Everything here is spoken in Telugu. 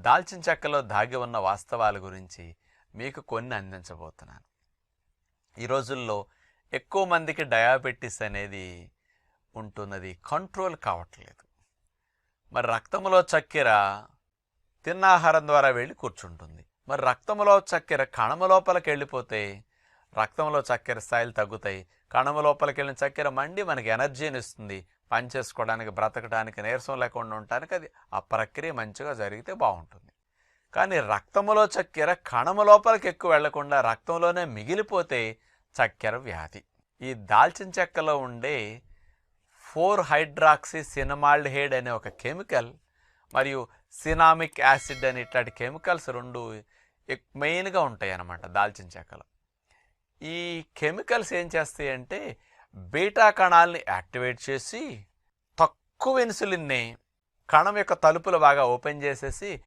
దాల్చిన చెక్కలో దాగి ఉన్న వాస్తవాల గురించి మీకు కొన్ని అందించబోతున్నాను. ఈ రోజుల్లో ఎక్కువ మందికి డయాబెటీస్ అనేది ఉంటున్నది కంట్రోల్ కావట్లేదు. మరి రక్తంలో చక్కెర తిన్న ఆహారం ద్వారా వెళ్ళి కూర్చుంటుంది. మరి రక్తంలో చక్కెర కణము లోపలికి వెళ్ళిపోతే రక్తంలో చక్కెర స్థాయిలు తగ్గుతాయి. కణము లోపలికి వెళ్ళిన చక్కెర మండి మనకి ఎనర్జీని ఇస్తుంది. పని చేసుకోవడానికి బ్రతకడానికి నీరసం లేకుండా ఉండటానికి అది ఆ ప్రక్రియ మంచిగా జరిగితే బాగుంటుంది. కానీ రక్తములో చక్కెర కణము లోపలికి ఎక్కువ వెళ్ళకుండా రక్తంలోనే మిగిలిపోతే చక్కెర వ్యాధి. ఈ దాల్చిన చెక్కలో ఉండే ఫోర్ హైడ్రాక్సీ సినమాల్డిహైడ్ అనే ఒక కెమికల్ మరియు సినామిక్ యాసిడ్ అనే ఇట్లాంటి కెమికల్స్ రెండు మెయిన్గా ఉంటాయి అన్నమాట దాల్చిన చెక్కలో. ఈ కెమికల్స్ ఏం చేస్తాయి అంటే బీటా కణాలని యాక్టివేట్ చేసి తక్కువ ఇన్సులిన్ని కణం యొక్క తలుపులు బాగా ఓపెన్ చేసేసి